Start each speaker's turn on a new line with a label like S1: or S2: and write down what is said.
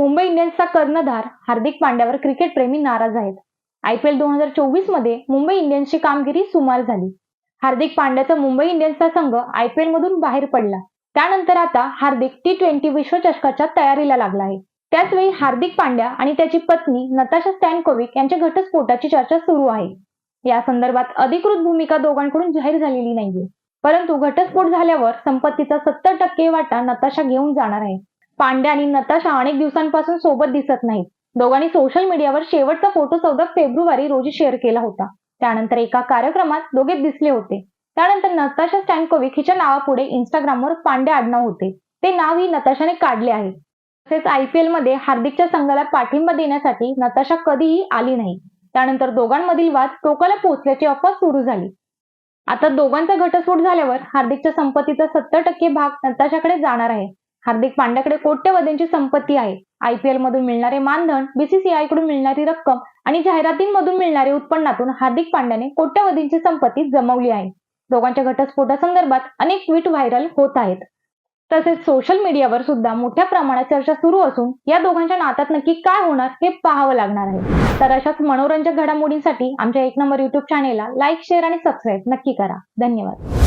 S1: मुंबई इंडियन्सचा कर्णधार हार्दिक पांड्यावर क्रिकेट प्रेमी नाराज आहेत. आय पी एल दोन हजार चोवीसमध्ये मुंबई इंडियन्सची कामगिरी सुमार झाली. हार्दिक पांड्याचा मुंबई इंडियन्सचा संघ आय पी एल मधून बाहेर पडला. त्यानंतर आता हार्दिक टी ट्वेंटी विश्वचषकाच्या तयारीला लागला आहे. त्याचवेळी हार्दिक पांड्या आणि त्याची पत्नी नताशा स्टॅनकोविक यांच्या घटस्फोटाची चर्चा सुरू आहे. या संदर्भात अधिकृत भूमिका दोघांकडून जाहीर झालेली नाहीये. परंतु घटस्फोट झाल्यावर संपत्तीचा सत्तर टक्के वाटा नताशा घेऊन जाणार आहे. पांड्या आणि नताशा अनेक दिवसांपासून सोबत दिसत नाहीत. दोघांनी सोशल मीडियावर शेवटचा फोटो चौदा फेब्रुवारी रोजी शेअर केला होता. त्यानंतर एका कार्यक्रमात दोघे दिसले होते. त्यानंतर नताशा स्टॅनकोविक हिच्या नावापुढे इंस्टाग्रामवर पांड्या आडनाव होते. ते नाव ही नताशाने काढले आहे. तसेच आय पी मध्ये हार्दिकच्या संघाला पाठिंबा देण्यासाठी नताशा कधीही आली नाही. त्यानंतर दोघांमधील वाद टोकाला पोहोचल्याची अफवा सुरू झाली. आता दोघांचा घटस्फोट झाल्यावर हार्दिकच्या संपत्तीचा सत्तर टक्के भाग नताशाकडे जाणार आहे. हार्दिक पांड्याकडे कोट्यवधींची संपत्ती आहे. आय पी एल मधून मिळणारे मानधन बीसीसीआयकडून मिळणारी रक्कम आणि जाहिरातींमधून मिळणारे उत्पन्नातून हार्दिक पांड्याने कोट्यवधींची संपत्ती जमवली आहे. दोघांच्या घटस्फोटासंदर्भात अनेक ट्विट व्हायरल होत आहेत. तसेच सोशल मीडियावर सुद्धा मोठ्या प्रमाणात चर्चा सुरू असून या दोघांच्या नात्यात नक्की काय होणार हे पाहावं लागणार आहे. तर अशाच मनोरंजक घडामोडींसाठी आमच्या एक नंबर युट्यूब चॅनेलला लाईक शेअर आणि सबस्क्राईब नक्की करा. धन्यवाद.